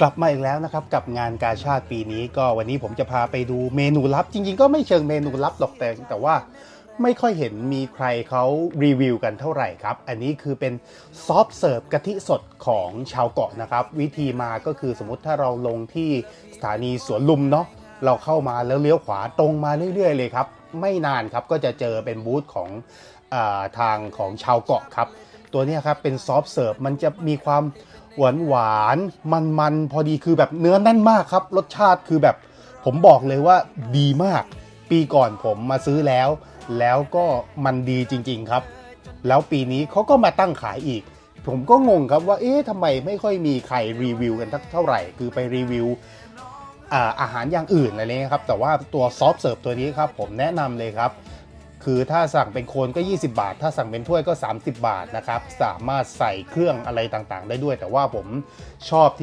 กลับมาอีกแล้วนะครับกับงานกาชาติปีนี้ก็วันนี้ผมจะพาไปดูเมนูลับ จริง ๆ ก็ไม่เชิงเมนูลับหรอกแต่แต่ว่าไม่ค่อยเห็นมีใครเขารีวิวกันเท่าไหร่ครับ อันนี้คือเป็นซอฟเสิร์ฟกะทิสดของชาวเกาะนะครับ วิธีมาก็คือสมมติถ้าเราลงที่สถานีสวนลุมเนาะเราเข้ามาแล้วเลี้ยวขวาตรงมาเรื่อย ๆ เลยครับ ไม่นานครับก็จะเจอเป็นบูธของอาทางของชาวเกาะครับ ตัวนี้ครับเป็นซอฟเสิร์ฟมันจะมีความ หวานหวานมันมันพอดีคือแบบเนื้อแน่นมากครับ รสชาติคือแบบผมบอกเลยว่าดีมาก ปีก่อนผมมาซื้อแล้ว แล้วก็มันดีจริง ๆครับ แล้วปีนี้เขาก็มาตั้งขายอีก ผมก็งงครับว่าเอ๊ะทำไมไม่ค่อยมีใครรีวิวกันเท่าไหร่ คือไปรีวิวอาอาหารอย่างอื่นอะไรเงี้ยครับ แต่ว่าตัวซอฟต์เสิร์ฟตัวนี้ครับผมแนะนำเลยครับ คือถ้าสั่งเป็นโคนก็ 20 บาท ถ้าสั่งเป็นถ้วยก็ 30 บาทนะครับ สามารถใส่เครื่องอะไรต่างๆ ได้ด้วย แต่ว่าผมชอบที่